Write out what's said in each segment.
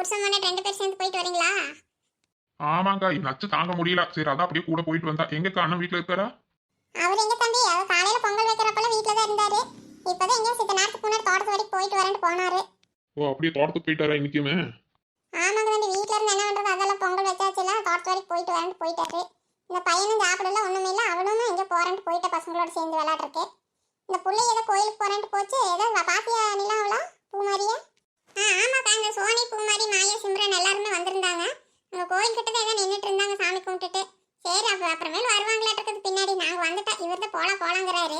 புருஷன் மொண்டை ரெண்டு பேர் சேர்ந்து போயிட்டு வரீங்களா? ஆமாங்கா நச்சு தாங்க முடியல. சரி அதான் அப்படியே கூட போயிட்டு வந்தா. எங்கக்கா அண்ணன் வீட்டுல இருக்காரா? அவர் எங்க தம்பி? அவர் காலையில பொங்கல் வைக்கிறப்பெல்லாம் வீட்டுல தான் இருந்தாரு. இப்பதான் எங்க சித்த நேரத்துக்கு முன்னாடி தோட்டத்து வரைக்கும் போயிட்டு வரேன்ட்டு போனாரு. ஓ அப்படியே தோட்டத்துக்கு போயிட்டாரா இன்னைக்குமே? ஆமாங்க தம்பி வீட்ல இருந்து என்ன பண்றது? அதெல்லாம் பொங்கல் வச்சாச்சுல தோட்டத்து வரைக்கும் போயிட்டு வரேன்ட்டு போயிட்டாரு. இந்த பையனும் சாப்பிடல ஒண்ணுமே இல்ல. அவனும் எங்க போறேன்ட்டு போயிட்ட பசங்களோட சேர்ந்து விளையாடுறக்கு இந்த புள்ளை ஏதோ கோயிலுக்கு போறேன்ட்டு போச்சு. ஏதோ பாத்தியா நிலாவளா பூமாரியா? ஆ ஆமாக்கா இந்த சோனி பூமாரி மாயா சிம்ரன் எல்லாருமே வந்திருந்தாங்க. உங்க கோயில் கிட்ட தான் ஏதோ நின்றுட்டு இருந்தாங்க சாமி கும்பிட்டுட்டு. சரி அப்ப அப்புறமேல் வருவாங்களாட்டுறது பின்னாடி. நாங்க வந்துட்டா இவர் தான் போலாம் போலாங்கிறாரு.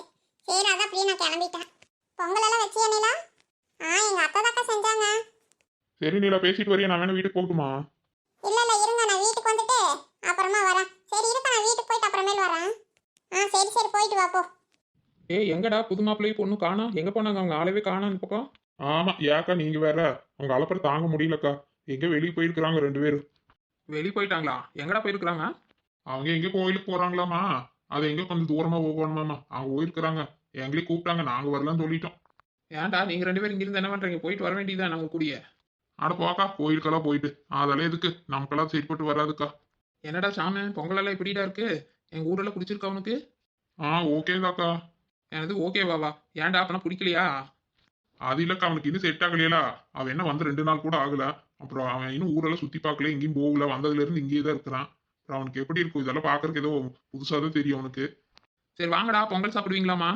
சரி அதான் அப்படியே நான் கிளம்பிட்டேன். பொங்கல் எல்லாம் வச்சியா நிலா? ஆ எங்க அத்தை தாக்கா செஞ்சாங்க. சரி நீலா பேசிட்டு வரையா? நான் வேணா வீட்டுக்கு போகட்டுமா? இல்ல இல்ல இருங்க. நான் வீட்டுக்கு வந்துட்டு அப்புறமா வரேன். சரி இருக்க நான் வீட்டுக்கு போயிட்டு அப்புறமேல் வரேன். ஆ சரி சரி போயிட்டு வா போ. ஏய் எங்கடா புது மாப்பிள்ளை பொண்ணு காணா? எங்க போனாங்க? அவங்க ஆளவே காணா இந்த பக்கம். ஆமா ஏக்கா நீங்க வேற. அவங்க அலப்பற தாங்க முடியலக்கா. எங்க வெளியே போயிருக்கிறாங்க ரெண்டு பேரும். வெளியே போயிட்டாங்களா? எங்கடா போயிருக்கிறாங்க? அவங்க எங்க கோயிலுக்கு போறாங்களாமா அது எங்க கொஞ்சம் தூரமா போகணுமாமா அவங்க போயிருக்கிறாங்க. எங்களையும் கூப்பிட்டாங்க. நாங்க வரலாம்னு சொல்லிட்டோம். ஏன்டா நீங்க ரெண்டு பேரும் இங்கிருந்து என்ன பண்றீங்க? போயிட்டு வர வேண்டியதுதான் நம்ம கூடிய. அட போக்கா கோயிலுக்கெல்லாம் போயிட்டு. அதெல்லாம் எதுக்கு? நமக்கெல்லாம் சரிப்பட்டு வராதுக்கா. என்னடா சாமி பொங்கல் எல்லாம் இப்படிடா இருக்கு? எங்க ஊரெல்லாம் பிடிச்சிருக்கா உனக்கு? ஆ ஓகே தாக்கா எனது ஓகேவாவா? ஏன்டா அப்பனா பிடிக்கலையா? அது இல்லக்கா அவனுக்கு இன்னும் செட் ஆகலையா அவன் என்ன வந்து ரெண்டு நாள் கூட ஆகல. அப்புறம் அவன் இன்னும் ஊரெல்லாம் சுத்தி பார்க்கல எங்கேயும் போகல வந்ததுல இருந்து இங்கேயே தான் இருக்கிறான். அப்புறம் அவனுக்கு எப்படி இருக்கும்? இதெல்லாம் பாக்குறதுக்கு ஏதோ புதுசா தான் தெரியும் அவனுக்கு. சரி வாங்கடா பொங்கல் சாப்பிடுவீங்களாமா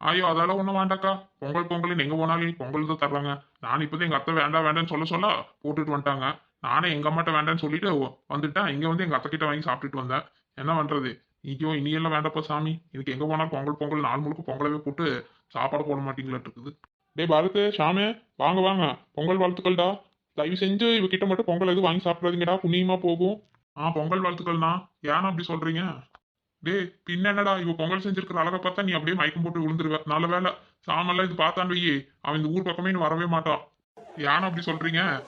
ஐயோ அதெல்லாம் ஒண்ணும் வேண்டாக்கா பொங்கல் பொங்கல் எங்க போனாலும் பொங்கல் தான் தர்றாங்க. நான் இப்போதான் எங்க அத்தை வேண்டாம் வேண்டாம்னு சொல்ல சொல்ல போட்டுட்டு வந்துட்டாங்க. நானே எங்க அம்மாட்ட வேண்டாம்னு சொல்லிட்டு வந்துட்டேன். இங்க வந்து எங்க அத்தை கிட்ட வாங்கி சாப்பிட்டுட்டு வந்தேன். என்ன பண்றது? இங்கேயும் இனியெல்லாம் வேண்டாப்பா சாமி. எனக்கு எங்க போனாலும் பொங்கல் பொங்கல் நாள் முழுக்க பொங்கலவே போட்டு சாப்பாடு போட மாட்டீங்களாட்டு இருக்குது. டேய் பாரத் ஷாமே வாங்க வாங்க. பொங்கல் வாழ்த்துக்கள்டா. தயவு செஞ்சு இவகிட்ட மட்டும் பொங்கல் எதுவும் வாங்கி சாப்பிடாதீங்கடா. புண்ணியமா போகும். ஆ பொங்கல் வாழ்த்துக்கள்ண்ணா. ஏன்னா அப்படி சொல்றீங்க? டேய் பின்ன என்னடா? இவ பொங்கல் செஞ்சிருக்கிற அழகை பார்த்தா நீ அப்படியே மயக்கம் போட்டு விழுந்துருவ. நல்ல வேலை சாமெல்லாம் இது பார்த்தான்னு வையே. அவன் இந்த ஊர் பக்கமே வரவே மாட்டான் ஏன் அப்படி சொல்றீங்க?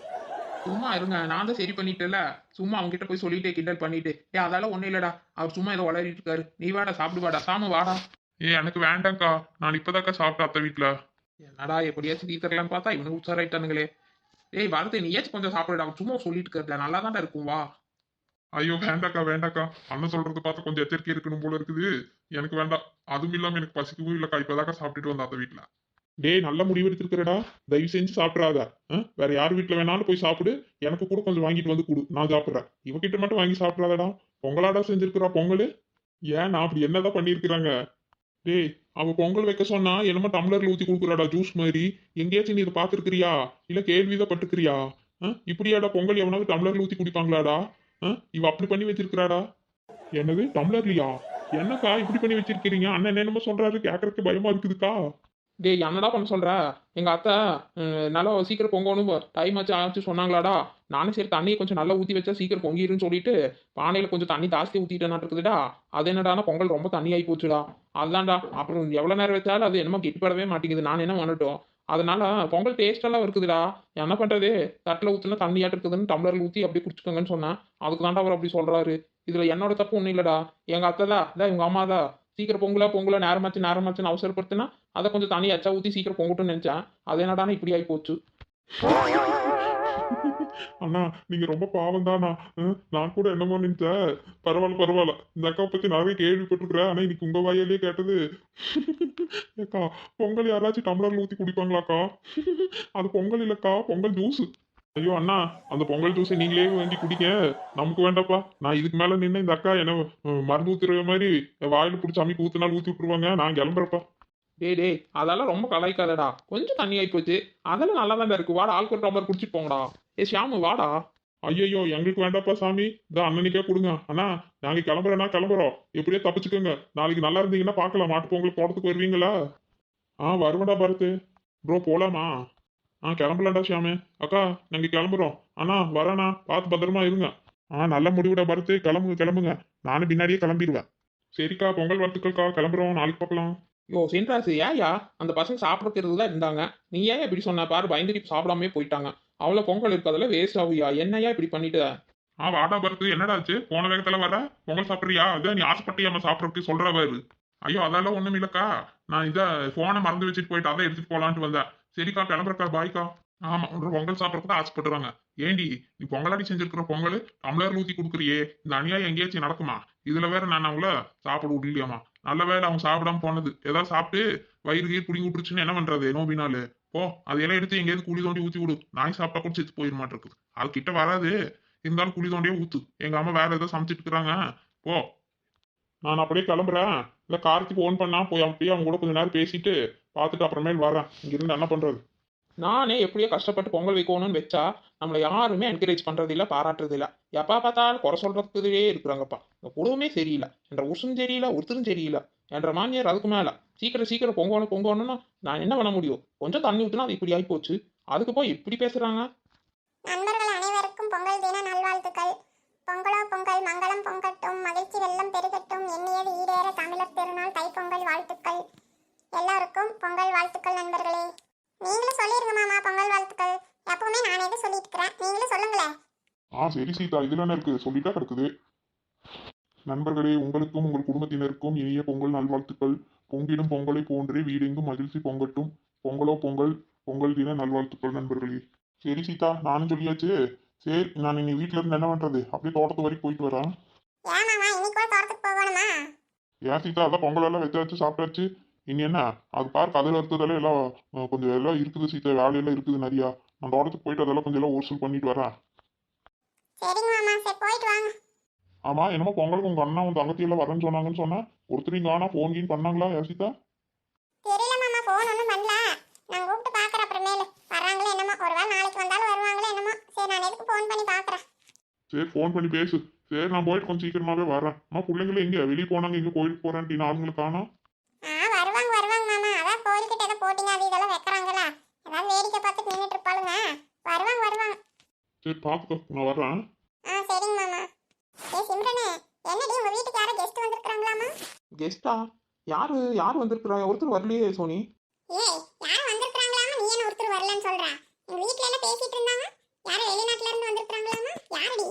சும்மா இருங்க. நான் தான் சரி பண்ணிட்டேல சும்மா அவங்க கிட்ட போய் சொல்லிட்டே கிண்டல் பண்ணிட்டு. ஏ அதெல்லாம் ஒண்ணும் இல்லடா. அவர் சும்மா ஏதோ வளரிட்டு இருக்காரு. நீ வாடா சாப்பிடு வாடா. சாம வாடா. ஏ எனக்கு வேண்டாம்க்கா. நான் இப்பதாக்கா சாப்பிட்டேன் அத்தை வீட்டுல என்னடா எப்படியாச்சும் தீர்த்தரலான்னு பார்த்தா இவனுக்கு உச்சாராயிட்டானுங்களே ஏய் வரது நீயாச்சும் கொஞ்சம் சாப்பிடுடா. அவன் சும்மா சொல்லிட்டு இருக்கிறதுல நல்லா தான்டா இருக்கும் வா. ஐயோ வேண்டாக்கா வேண்டாக்கா. அண்ணன் சொல்றது பார்த்து கொஞ்சம் எச்சரிக்கை இருக்கணும் போல இருக்குது. எனக்கு வேண்டாம். அதுவும் இல்லாம எனக்கு பசிக்கவும் இல்லக்கா. இப்பதாக்கா சாப்பிட்டுட்டு வந்தா அந்த வீட்டுல டேய் நல்ல முடிவு எடுத்திருக்கிறடா. தயவு செஞ்சு சாப்பிட்றாத வேற யார் வீட்டுல வேணாலும் போய் சாப்பிடு. எனக்கு கூட கொஞ்சம் வாங்கிட்டு வந்து கொடு. நான் சாப்பிட்றேன். இவகிட்ட மட்டும் வாங்கி சாப்பிட்றாதடா பொங்கலாடா செஞ்சிருக்கிறா பொங்கல். ஏன் நான் அப்படி என்னதான் பண்ணியிருக்கிறாங்க? டேய் அவ பொங்கல் வைக்க சொன்னா என்னமோ டம்ளர்ல ஊத்தி கொடுக்குறாடா ஜூஸ் மாதிரி. எங்கேயாச்சும் நீ இதை பார்த்துருக்கிறியா? இல்ல கேள்விதான் பட்டுக்கிறியா? ஆ? இப்படியாடா பொங்கல் எவனாவது டம்ளர்ல ஊத்தி குடிப்பாங்களாடா? ஆ? இவ அப்படி பண்ணி வச்சிருக்கிறாடா? என்னது டம்ளர்லியா? என்னக்கா இப்படி பண்ணி வச்சிருக்கிறீங்க? அண்ணன் என்னமோ சொல்றாரு கேக்குறதுக்கு பயமா இருக்குதுக்கா? டேய் என்னடா பண்ண சொல்கிற எங்கள் அத்தை நல்லா சீக்கிரம் பொங்கணும் டைம் ஆச்சு ஆச்சு சொன்னாங்களாடா. நானும் சரி தண்ணியை கொஞ்சம் நல்லா ஊற்றி வச்சா சீக்கிரம் பொங்கிருன்னு சொல்லிட்டு பானையில் கொஞ்சம் தண்ணி ஜாஸ்தி ஊற்றிட்டேன் இருக்குதுடா அது என்னடானா பொங்கல் ரொம்ப தண்ணி ஆகி போச்சுடா. அதுதான்டா. அப்புறம் எவ்வளோ நேரம் வச்சாலும் அது என்னமோ கெட்டுப்படவே மாட்டேங்குது. நான் என்ன பண்ணட்டும்? அதனால பொங்கல் டேஸ்டெல்லாம் இருக்குதுடா. என்ன பண்ணுறது தட்டில் ஊற்றினா தண்ணியாட்டு இருக்குதுன்னு டம்ளரில் ஊற்றி அப்படியே குடிச்சுக்கோங்கன்னு சொன்னேன். அதுக்கு தான்டா அவர் அப்படி சொல்கிறாரு இதில் என்னோட தப்பு ஒன்றும் இல்லைடா. எங்கள் அத்தை தான் இதான் இவங்க அம்மா தான் சீக்கிரம் பொங்கலா பொங்கலா நேரமாச்சு நேரமாச்சுன்னு அவசரப்படுத்தினா அதை கொஞ்சம் தண்ணி எச்சா ஊற்றி சீக்கிரம் பொங்கட்டும்னு நினச்சேன். அது என்னடானா இப்படி ஆகி போச்சு. அண்ணா நீங்க ரொம்ப பாவம் தானா நான் கூட என்னமோ நினைச்சேன். பரவாயில்ல பரவாயில்ல. இந்த அக்கா பத்தி நிறைய கேள்விப்பட்டிருக்கிறேன். ஆனா இன்னைக்கு உங்க வாயிலே கேட்டது. அக்கா பொங்கல் யாராச்சும் டம்ளர்ல ஊத்தி குடிப்பாங்களாக்கா? அது பொங்கல் இல்லக்கா பொங்கல் ஜூஸ். ஐயோ அண்ணா அந்த பொங்கல் ஜூஸை நீங்களே வாங்கி குடிங்க. நமக்கு வேண்டாப்பா நான் இதுக்கு மேல நின்று இந்த அக்கா என்ன மருந்து ஊத்துற மாதிரி வாயில பிடிச்சி அமைக்கு ஊத்துனாலும் ஊத்தி விட்டுருவாங்க. நான் கிளம்புறப்பா டேய் டேய் அதெல்லாம் ரொம்ப கலாய்க்காதடா. கொஞ்சம் தண்ணி ஆகி போச்சு. அதெல்லாம் நல்லா தான் இருக்கு. வாடா ஆளுக்கு ஒரு டம்ளர் குடிச்சிட்டு போங்கடா. ஏ ஷியாமு வாடா. ஐயோ எங்களுக்கு வேண்டாப்பா சாமி. இந்த அண்ணனுக்கே கொடுங்க. அண்ணா நாங்க கிளம்புறேன்னா கிளம்புறோம். எப்படியோ தப்பிச்சுக்கோங்க. நாளைக்கு நல்லா இருந்தீங்கன்னா பார்க்கலாம். மாட்டு பொங்கல் போறதுக்கு வருவீங்களா? ஆ வருவேன்டா பரத்து ப்ரோ போலாமா? ஆ கிளம்பலாம்டா ஷியாமு. அக்கா நாங்க கிளம்புறோம். அண்ணா வரேண்ணா. பார்த்து பத்திரமா இருங்க. ஆ நல்ல முடிவுடா பரத்து. கிளம்புங்க கிளம்புங்க. நானும் பின்னாடியே கிளம்பிடுவேன். சரிக்கா பொங்கல் வாழ்த்துக்கள்க்கா. கிளம்புறோம். நாளைக்கு பார்க்கலாம். யோ சென்ட்ராசு ஏயா அந்த பசங்க சாப்பிட்றது தான் இருந்தாங்க. நீ ஏன் இப்படி சொன்ன? பாரு பயந்துட்டு சாப்பிடாமே போயிட்டாங்க. அவ்வளோ பொங்கல் இருக்கு அதெல்லாம் வேஸ்ட் ஆகுயா என்னையா இப்படி பண்ணிட்டு? ஆ வாடா பரத்து. என்னடா ஆச்சு? போன வேகத்துல வர? பொங்கல் சாப்பிட்றியா? அதான் நீ ஆசைப்பட்டியாம சாப்பிட்றதுக்கு சொல்ற பாரு. ஐயோ அதெல்லாம் ஒண்ணும் இல்லக்கா. நான் இதை போனை மறந்து வச்சுட்டு போயிட்டு அதை எடுத்துட்டு போலான்ட்டு வந்தேன். சரிக்கா கிளம்புறக்கா பாய்க்கா ஆமா பொங்கல் சாப்பிடறதுக்கு தான் ஆசைப்படுறாங்க ஏண்டி நீ பொங்கலாடி செஞ்சிருக்கிற பொங்கல்? டம்ளர்ல ஊத்தி கொடுக்குறியே. இந்த அநியாயம் எங்கேயாச்சும் நடக்குமா? இதுல வேற நான் அவங்கள சாப்பிட விடலையாமா? நல்ல வேலை அவங்க சாப்பிடாம போனது. ஏதாவது சாப்பிட்டு வயிறு கீழ் குடிங்கி விட்டுருச்சுன்னு என்ன பண்றது? நோபினாலு போ அதையெல்லாம் எடுத்து எங்கேயாவது குழி தோண்டி ஊத்தி விடு நாய் சாப்பிட்டா கூட செத்து போயிட மாட்டிருக்கு அது கிட்ட வராது. இருந்தாலும் குழி தோண்டியே ஊத்து. எங்க அம்மா வேற ஏதோ சமைச்சிட்டு இருக்கிறாங்க. போ. நான் அப்படியே கிளம்புறேன். இல்ல கார்த்திக் ஃபோன் பண்ணா போய் அப்படியே அவங்க கூட கொஞ்ச நேரம் பேசிட்டு பார்த்துட்டு அப்புறமேல் வரேன் இங்க இருந்து என்ன பண்றது? நானே எப்படியோ கஷ்டப்பட்டு பொங்கல் வைக்கணும்னு வச்சா நம்மளை யாருமே என்கரேஜ் பண்றது இல்ல பாராட்டுறது இல்ல. எப்பா பார்த்தாலும் குறை சொல்றதுக்குவே இருக்கிறாங்கப்பா. இந்த குடும்பமே சரியில்லை. என்ற உசும் சரியில்லை ஒருத்தரும் சரியில்லை. என்ற மாமியார் அதுக்கு மேல. சீக்கிரம் சீக்கிரம் பொங்கணும் பொங்கணும்னா நான் என்ன பண்ண முடியும்? கொஞ்சம் தண்ணி ஊத்துனா அது இப்படி ஆகி போச்சு அதுக்கு போய் இப்படி பேசுறாங்க. நண்பர்கள் அனைவருக்கும் பொங்கல் தின நல்வாழ்த்துக்கள். பொங்கலோ பொங்கல் மங்களம் பொங்கட்டும் மகிழ்ச்சி வெள்ளம் பெருகட்டும் எண்ணியது ஈடேற தமிழர் திருநாள் தைப்பொங்கல் வாழ்த்துக்கள். எல்லாருக்கும் பொங்கல் வாழ்த்துக்கள் நண்பர்களே. நீங்களும் சொல்லிருங்க மாமா பொங்கல் வாழ்த்துக்கள். எப்பவுமே நானே எது சொல்லிட்டு இருக்கிறேன். நீங்களும் சொல்லுங்களேன் ஆ சரி சீதா இதுல என்ன இருக்கு? சொல்லிட்டா கிடக்குது. நண்பர்களே உங்களுக்கும் உங்கள் குடும்பத்தினருக்கும் இனிய பொங்கல் நல்வாழ்த்துக்கள். பொங்கிடும் பொங்கலை போன்றே வீடெங்கும் மகிழ்ச்சி பொங்கட்டும். பொங்கலோ பொங்கல் பொங்கல் தின நல்வாழ்த்துக்கள் நண்பர்களே. சரி சீதா நானும் சொல்லியாச்சு. சரி நான் இனி வீட்ல இருந்து என்ன பண்றது? அப்படியே தோட்டத்து வரைக்கும் போயிட்டு வரேன். ஏன் இன்னைக்கு சீதா அதான் பொங்கல் எல்லாம் வச்சாச்சு சாப்பிட்டாச்சு. இனி என்ன? அது பார்க்க அதில் இருக்கிறதெல்லாம் எல்லாம் கொஞ்சம் எல்லாம் இருக்குது சீதா வேலையெல்லாம் இருக்குது நிறையா. நான் தோட்டத்துக்கு போயிட்டு அதெல்லாம் கொஞ்சம் எல்லாம் ஊசல் பண்ணிட்டு வரேன். ஆமா என்னமோ பொங்கலுக்கு உங்க அண்ணா உங்க தங்கச்சி எல்லாம் வரேன்னு சொன்னாங்கன்னு சொன்னேன். ஒருத்தரையும் காணா ஃபோன் கீன் பண்ணாங்களா யோசித்தா தெரியல மாமா ஃபோன் ஒன்றும் பண்ணல நான் கூப்பிட்டு பார்க்குறேன் அப்புறமேலு வர்றாங்களோ என்னமோ ஒருவேளை நாளைக்கு வந்தாலும் வருவாங்களோ என்னமோ சரி நான் எதுக்கு ஃபோன் பண்ணி பார்க்குறேன் சரி ஃபோன் பண்ணி பேசு. சரி நான் போயிட்டு கொஞ்சம் சீக்கிரமாவே வரேன். அம்மா பிள்ளைங்களும் எங்க வெளியே போனாங்க எங்க கோயிலுக்கு போறேன்ட்டு ஆளுங்களை காணோம் ஆ வருவாங்க வருவாங்க மாமா. அதான் கோயில்கிட்ட ஏதோ போட்டிங்க அது இதெல்லாம் வைக்கிறாங்களா அதான் வேடிக்கை பார்த்துட்டு நின்றுட்டு இருப்பாளுங்க. வருவாங்க வருவாங்க. சரி பார்த்துக்கோ நான் வர்றேன். ஆ சரிங்க மாமா. ஏ சிம்ரனே என்னடி உங்க வீட்டுக்கு யாரோ கெஸ்ட் வந்திருக்காங்களாமா கெஸ்டா யாரு யார் வந்திருக்கிறா ஒருத்தர் வரலையே சோனி. ஏய் யாரும் வந்திருக்காங்களாமா நீ என்ன ஒருத்தர் வரலன்னு சொல்ற? எங்க வீட்ல எல்லாம் பேசிட்டு இருந்தாங்க? யாரும் வெளிநாட்டுல இருந்து வந்திருக்காங்களாமா யாரடி?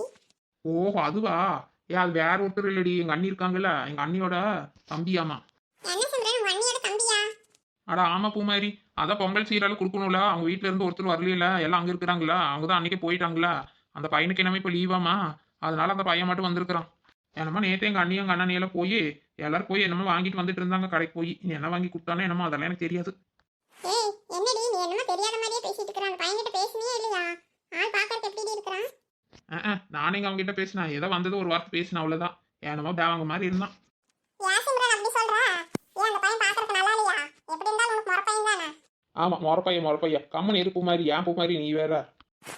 ஓஹோ அதுவா? ஏ அது வேற ஒருத்தர் இல்லடி. எங்க அண்ணி இருக்காங்கல்ல. எங்க அண்ணியோட தம்பியாமா என்ன சிம்ரன் உங்க அண்ணியோட தம்பியா? அட ஆமா பூமாரி. அதான் பொங்கல் சீரால கொடுக்கணும்ல. அவங்க வீட்ல இருந்து ஒருத்தர் வரலையில. எல்லாம் அங்க இருக்கிறாங்களா? அவங்க தான் அன்னைக்கே போயிட்டாங்களா? அந்த பையனுக்கு என்னமே இப்போ லீவாமா அதனால அந்த பையன் மட்டும் வந்திருக்கிறான். என்னமோ நேற்று எங்க அண்ணி எங்க அண்ணன் எல்லாம் போய் எல்லாரும் போய் என்னமோ வாங்கிட்டு வந்துட்டு இருந்தாங்க. கடைக்கு போய். நீ என்ன வாங்கி கொடுத்தானே என்னமோ அதெல்லாம் எனக்கு தெரியாது. ஏய் என்னடி? நீ என்னமோ தெரியாத மாதிரியே பேசிட்டு இருக்கிற. அந்த பையன்கிட்ட பேசுனியே இல்லையா? ஆள் பார்க்கறதுக்கு எப்படி இருக்கிறான்? நானே இங்க அவங்க கிட்ட பேசினேன். ஏதோ வந்தது ஒரு வார்த்தை பேசினேன் அவ்வளவுதான். என்னமோ தேவங்க மாதிரி இருந்தான். ஆமா மொறப்பைய மொறப்பைய கம்மன் இரு பூமாரி ஏன் பூமாரி நீ வேற?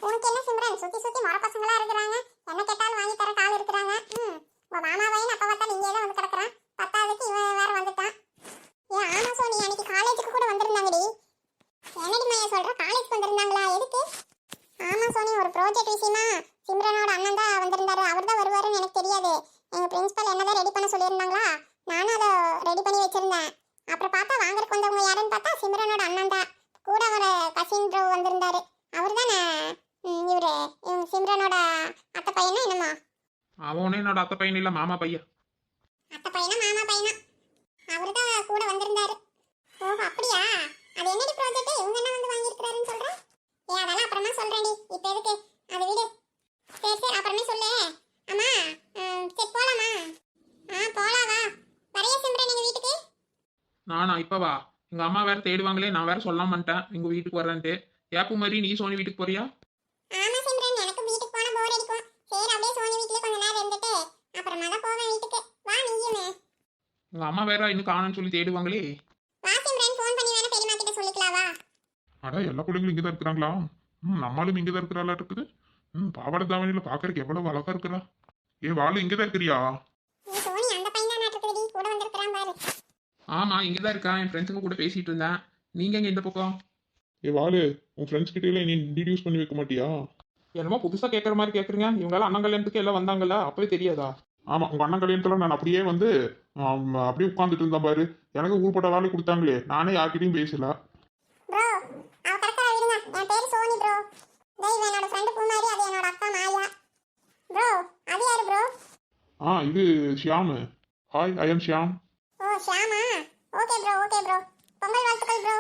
உனக்கு என்ன சிம்ரன் சுத்தி சுத்தி முறை பசங்களா இருக்கிறாங்க. என்ன கேட்டாலும் வாங்கி தர கால் இருக்கிறாங்க. ம். உங்க மாமா பையன் அப்ப பார்த்தா இங்கே தான் வந்து கிடக்குறான். பத்தாவதுக்கு இவன் வேற வந்துட்டான். ஏன் ஆமா சோனி அன்னைக்கு காலேஜுக்கு கூட வந்திருந்தாங்கடி. என்னடி மையா சொல்ற? காலேஜ்க்கு வந்திருந்தாங்களா? எதுக்கு? ஆமா சோனி ஒரு ப்ராஜெக்ட் விஷயமா? சிம்ரனோட அண்ணன் தான் வந்திருந்தாரு. அவர் தான் வருவாருன்னு எனக்கு தெரியாது. எங்க பிரின்சிபல் என்னதான் ரெடி பண்ண சொல்லியிருந்தாங்களா? நானும் அதை ரெடி பண்ணி வச்சிருந்தேன். அப்புறம் பார்த்தா வாங்குறதுக்கு வந்தவங்க யாருன்னு பார்த்தா சிம்ரனோட அண்ணன் தான். கூட அவர் கசின் ப்ரோ வந்திருந்தாரு. அவர் தானே? இவரு. இவங்க சிம்ரனோட அத்தை பையனா என்னம்மா அவனே என்னோட அத்தை பையன் இல்ல மாமா பையன். அத்தை பையனா மாமா பையனா? அவர் தான் கூட வந்திருந்தாரு. ஓஹோ அப்படியா? அது என்னடி ப்ராஜெக்ட் இவங்க என்ன வந்து வாங்கியிருக்கிறாருன்னு சொல்றேன் ஏ அதெல்லாம் அப்புறமா சொல்றேன்டி. இப்போ எதுக்கு? அது விடு. சரி சரி அப்புறமே சொல்லு. அம்மா சரி போலாமா? ஆ போலாம் வா. வரைய சிம்ரன் எங்க வீட்டுக்கு? நானா இப்ப வா. எங்க அம்மா வேற தேடுவாங்களே நான் வேற சொல்லாம பண்ணிட்டேன் எங்க வீட்டுக்கு வரேன்ட்டு ஏன் பூமாரி நீ சோனி வீட்டுக்கு போறியா? ஆமா சிம்ரன் எனக்கு வீட்டுக்கு போனா போர் அடிக்கும். சரி அப்படியே சோனி வீட்லயே கொஞ்ச நேரம் இருந்துட்டு அப்புறமா தான் போவேன் வீட்டுக்கு. வா நீயுமே. எங்க அம்மா வேற இன்னும் காணும்னு சொல்லி தேடுவாங்களே. வா சிம்ரன் ஃபோன் பண்ணி வேணா பெரியம்மா கிட்ட சொல்லிக்கலாம் வா. அட எல்லா பிள்ளைங்களும் இங்கே தான் இருக்கிறாங்களா? ம் நம்மளும் இங்கே தான் இருக்கிறாளா இருக்குது ம் பாவாடை தாவணியில் பார்க்கறதுக்கு எவ்வளோ அழகா இருக்கிறா ஏ வாழு இங்கே தான் இருக்கிறியா? நீ சோனி அந்த பையன் தான் நாட்டுக்குடி கூட வந்திருக்கிறான் பாரு. ஆமா இங்கதான் இருக்கேன். என் ஃப்ரெண்ட்ஸுங்க கூட பேசிட்டு இருந்தேன். நீங்க எங்க இந்த பக்கம்? ஏ வாழு உன் ஃப்ரெண்ட்ஸ் கிட்ட எல்லாம் நீ இன்ட்ரடியூஸ் பண்ணி வைக்க மாட்டியா? என்னமோ புதுசா கேட்கற மாதிரி கேக்குறீங்க. இவங்களாம் அண்ணன் கல்யாணத்துக்கு எல்லாம் வந்தாங்கல்ல அப்பவே தெரியாதா? ஆமா உங்க அண்ணன் கல்யாணத்துல நான் அப்படியே வந்து அப்படியே உட்காந்துட்டு இருந்தேன் பாரு. எனக்கு ஊர்பட்ட வேலை கொடுத்தாங்களே. நானே யார்கிட்டயும் பேசல. என்னோட ஃப்ரெண்டு பூமாரி அது என்னோட அக்கா மாயா. ப்ரோ அது யாரு ப்ரோ ஆ இது Shyam. Hi I am Shyam. Oh Shyama? Okay bro okay bro Pongal வாழ்த்துக்கள் ப்ரோ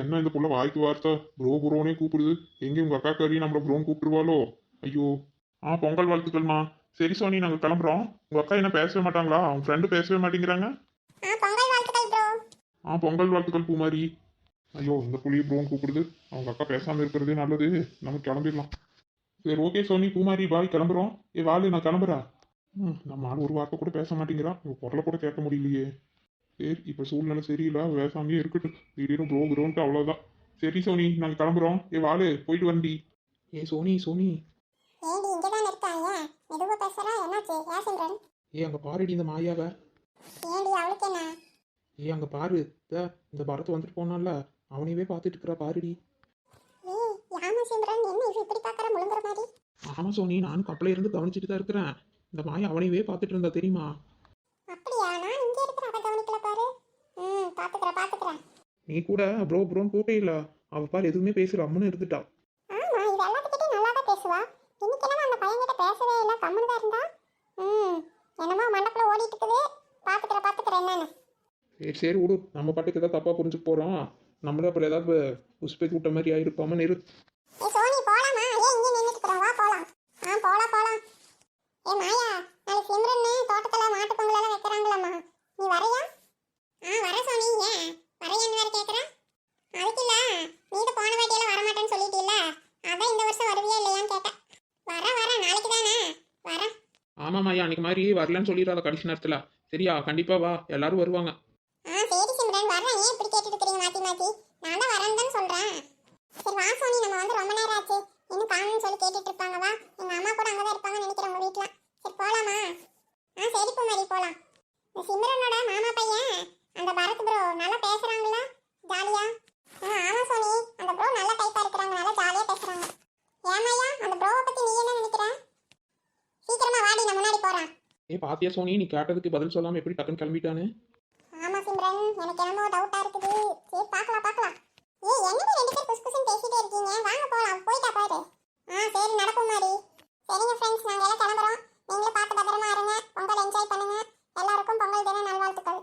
என்ன இந்த புள்ள வாய்க்கு வார்த்தை? ப்ரோ ப்ரோனே கூப்பிடுது. எங்க உங்க அக்கா கறி நம்மள ப்ரோன்னு கூப்பிட்டுருவாளோ? ஐயோ. ஆ பொங்கல் வாழ்த்துக்கள்மா. சரி சோனி நாங்க கிளம்புறோம். உங்க அக்கா என்ன பேசவே மாட்டாங்களா? அவங்க ஃப்ரெண்டு பேசவே மாட்டேங்கிறாங்க. ஆ பொங்கல் வாழ்த்துக்கள் ப்ரோ ஆ பொங்கல் வாழ்த்துக்கள் பூமாரி. ஐயோ இந்த புளிய ப்ரோன்னு கூப்பிடுது. அவங்க அக்கா பேசாம இருக்கிறதே நல்லது. நம்ம கிளம்பிடலாம். சரி ஓகே சோனி பூமாரி பாய் கிளம்புறோம். ஏ வாலு நான் கிளம்புறேன். ம் நம்ம ஆள் ஒரு வார்த்தை கூட பேச மாட்டேங்கிறான் இவ குரலை கூட கேட்க முடியலையே. சரி இப்போ சூழ்நிலை சரியில்லை. பேசாமையே இருக்கட்டும். திடீர்னு ப்ரோ ப்ரோன்ட்டு அவ்வளோதான் சரி சோனி நாங்கள் கிளம்புறோம். ஏ வாலு போயிட்டு வண்டி. ஏ சோனி சோனி. ஏண்டி இங்கே தான் இருக்காங்க மெதுவாக பேசுகிறா என்னாச்சு ஏ அங்கே பாருடி இந்த மாயாவை. ஏண்டி அவளுக்கு என்ன? ஏ அங்கே பாரு. இதா, இந்த பரத் வந்துட்டு போனான்ல. அவனையவே பார்த்துட்டு இருக்கிறா பாருடி. ஆமாம் சோனி நானும் கப்பல இருந்து கவனிச்சிட்டு தான் இருக்கிறேன். இந்த மாயா அவனையவே பார்த்துட்டு இருந்தா தெரியுமா? நான் நீ கூட ப்ரோ ப்ரோன்னு கூட்டே இல்லை. அவள் பாரு எதுவுமே பேசுகிற அம்முன்னு இருந்துட்டா. ஆமா சரி சரி விடு. நம்ம பாட்டுக்கு ஏதாவது தப்பாக புரிஞ்சுக்க போகிறோம் நம்மளே அப்புறம் ஏதாவது உஸ்பேத்தி விட்ட மாதிரி ஆயிருப்பாமன்னு இரு ஏ சோனி போலாமா? ஏன் இங்கே நின்றுட்டு இருக்கிறோம் வா போலாம். ஆ போலாம் போலாம். ஏ மாயா நாளைக்கு சிம்ரன் தோட்டத்துல மாட்டு பொங்கல் எல்லாம் வைக்கிறாங்களாம்மா நீ வரையா ஆ வர சோனி. ஏன்? வரையான்னு வேற கேட்குறேன் அதுக்கு இல்ல நீ தான் போன வரமாட்டேன்னு சொல்லிட்டீல்ல? அதான் இந்த வருஷம் வருவியா இல்லையான்னு கேட்டேன். வர வர நாளைக்கு தானே? அன்னைக்கு மாதிரி வரலன்னு சொல்லிடுறாத கடைசி நேரத்தில். சரியா கண்டிப்பாக வா. எல்லாரும் வருவாங்க ஆ சரி சிம்ரன் வரேன் ஏன் இப்படி கேட்டுட்டு இருக்கிறீங்க மாத்தி மாத்தி. நான் தான் வரேன்னு தான் சொல்றேன். சரி வா சோனி. நம்ம வந்து ரொம்ப நேரம் ஆச்சு. இன்னும் காணும்னு சொல்லி கேட்டுட்டு இருப்பாங்க வா. எங்க அம்மா கூட அங்கதான் இருப்பாங்கன்னு நினைக்கிறேன் உங்க வீட்டுல. சரி போலாமா? ஆ சரி பூமாரி போலாம். இந்த சிம்ரனோட மாமா பையன் அந்த பரத் ப்ரோ நல்லா பேசுறாங்களா ஜாலியா? ஆ ஆமா சோனி. அந்த ப்ரோ நல்ல டைப்பா இருக்கிறாங்க நல்லா ஜாலியா பேசுறாங்க. ஏமாயா அந்த ப்ரோவை பத்தி நீ என்ன நினைக்கிற? சீக்கிரமா வாடி நான் முன்னாடி போறேன். ஏ பாத்தியா சோனி? நீ கேட்டதுக்கு பதில் சொல்லாம எப்படி டக்குன்னு கிளம்பிட்டானே? எனக்கு என்னமோ டவுட்டா இருக்குது. சரி பார்க்கலாம் பார்க்கலாம். ஏ என்னடி ரெண்டு பேர் புஸ் புஸ்னு பேசிட்டே இருக்கீங்க? வாங்க போலாம் போயிட்டா பாரு. ஆ சரி நடக்கும் மாதிரி. சரிங்க ஃப்ரெண்ட்ஸ் நாங்க எல்லாம் கிளம்புறோம். நீங்களும் பார்த்து பத்திரமா இருங்க. பொங்கல் என்ஜாய் பண்ணுங்க. எல்லாருக்கும் பொங்கல் தின நல்வாழ்த்துக்கள்.